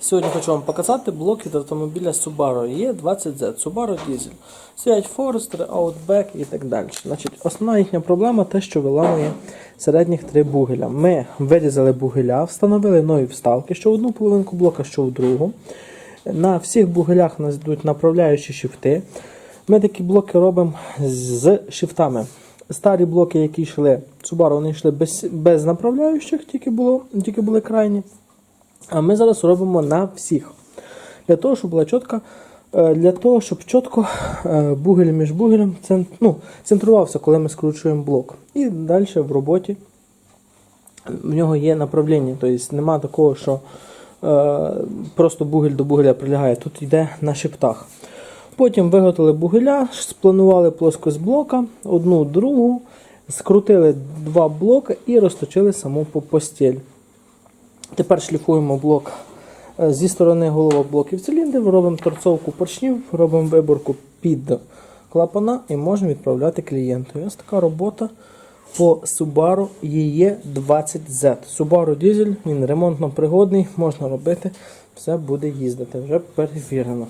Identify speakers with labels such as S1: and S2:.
S1: Сьогодні хочу вам показати блок від автомобіля Subaru E20Z, Subaru Diesel. Стоять Forester, Outback і так далі. Значить, основна їхня проблема те, що виламує середніх три бугеля. Ми вирізали бугеля, встановили нові вставки, що в одну половинку блока, що в другу. На всіх бугелях у нас йдуть направляючі шифти. Ми такі блоки робимо з шифтами. Старі блоки, які йшли Subaru, вони йшли без, без направляючих, тільки, було, тільки були крайні. А ми зараз робимо на всіх. Для того, щоб була чітка, е, для того, щоб чітко е, бугель між бугелем цен- ну, центрувався, коли ми скручуємо блок. І далі в роботі в нього є направлення. Тобто нема такого, що е, просто бугель до бугеля прилягає. Тут йде на шиптах. Потім виготовили бугеля, спланували плоскость блока, одну другу, скрутили два блоки і розточили саму постіль. Тепер шліфуємо блок е, зі сторони головок блоків циліндрів, робимо торцовку поршнів, робимо виборку під клапана і можемо відправляти клієнту. І ось така робота по Subaru EE20Z. Subaru дізель, він ремонтно пригодний, можна робити, все буде їздити, вже перевірено.